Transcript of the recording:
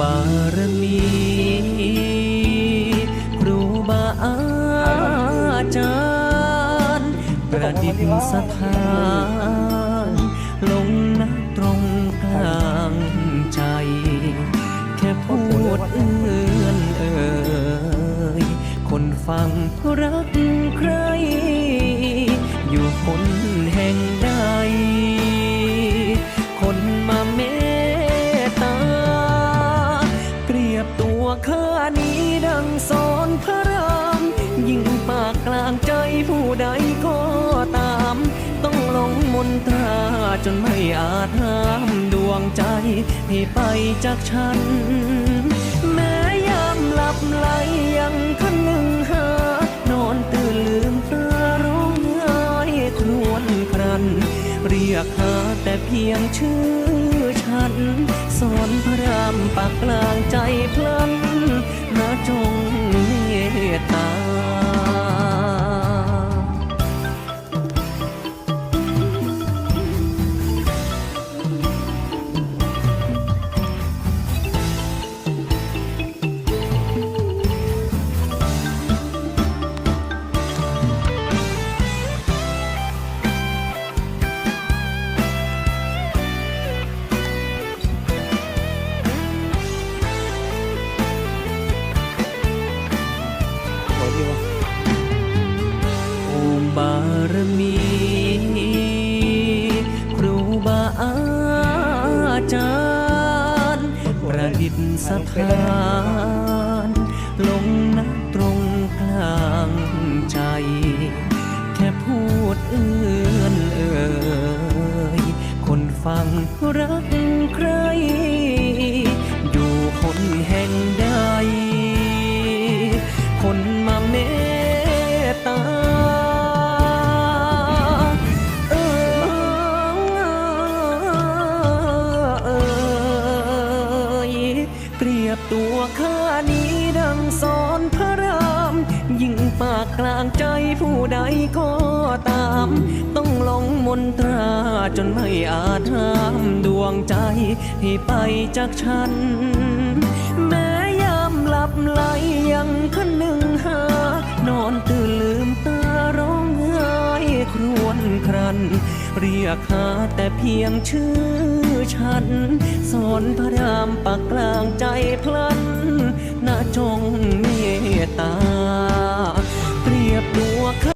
บารมีครูบาอาจารย์ประดิษฐสถานลงนักตรงกลางใจ แค่พูดเอื้อนเอ่ยคนฟังรัก นี้ดังสอนพระราม ยิ่งปากกลางใจผู้ใดก็ตาม ต้องลงมนตราจนไม่อาจห้ามดวงใจให้ไปจากฉัน แม้ยามหลับไหลยังคันหนึ่งหา นอนตื่นลืมตาร้องไห้ครวญครัน เรียกหาแต่เพียงชื่อฉันสอนพระรามปากกลางใจพลัน นะ ประดิษฐสถานลงนักตรงกลางใจ แค่พูดเอื้อนเอ่ยคนฟังรักใคร อยู่คนแห่งใดคน ตัวข้านี้ดังสอนพระราม ยิ่งปากกลางใจผู้ใดก็ตาม ต้องลงมนตราจนไม่อาจห้ามดวงใจให้ไปจากฉัน เรียกหาแต่เพียงชื่อฉันสอนพระรามปากกลางใจพลัน